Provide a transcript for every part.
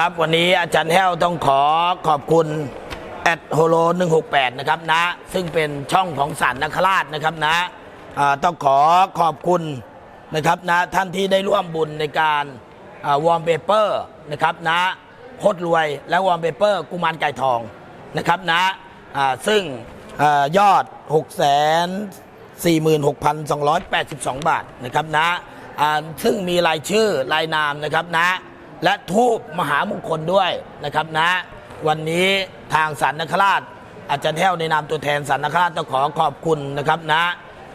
ครับวันนี้อาจารย์แห้วต้องขอขอบคุณแอดโฮโล168 นะครับนะ ซึ่งเป็นช่องของสันนคราชนะครับนะอ่าต้องขอขอบคุณนะครับนะท่านที่ได้ร่วมบุญในการวอร์มเปเปอร์นะครับนะโคตรรวยและวอร์มเปเปอร์กุมารไก่ทองนะครับนะอ่าซึ่งอยอด 6 46,282 บาทนะครับนะอ่าซึ่งมีรายชื่อรายนามนะครับนะ และทูบมหามงคลด้วยนะครับนะ วันนี้ทางสันนคราช อาจารย์แท้วในนามตัวแทนสันนคราชต้องขอขอบคุณนะครับนะ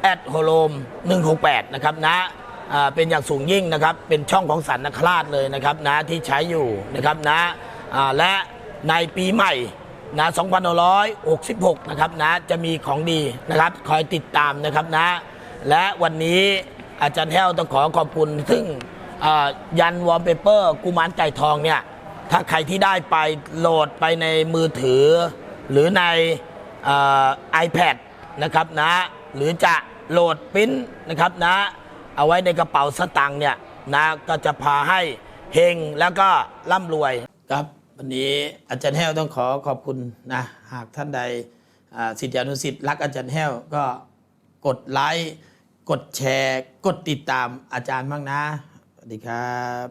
แอดโฮโลม168 นะครับนะอ่าเป็นอย่างสูงยิ่งนะครับ เป็นช่องของสันนคราชเลยนะครับนะที่ใช้อยู่นะครับนะอ่าและในปีใหม่นะ2566 นะครับนะจะมีของดีนะครับ คอยติดตามนะครับนะ และวันนี้อาจารย์แท้วต้องขอขอบคุณซึ่ง อ่ายันวอลเปเปอร์กุมารไก่ทองเนี่ย ถ้าใครที่ได้ไปโหลดไปในมือถือ หรือในไอแพดนะครับนะ หรือจะโหลดปิ้นนะครับนะ เอาไว้ในกระเป๋าสตางค์เนี่ยนะก็จะพาให้เฮงแล้วก็ร่ำรวย ครับวันนี้อาจารย์แห้วต้องขอขอบคุณนะหากท่านใดอ่าศิษยานุศิษย์รักอาจารย์แห้วก็กดไลค์กดแชร์ กดติดตามอาจารย์บ้างนะ ดีครับ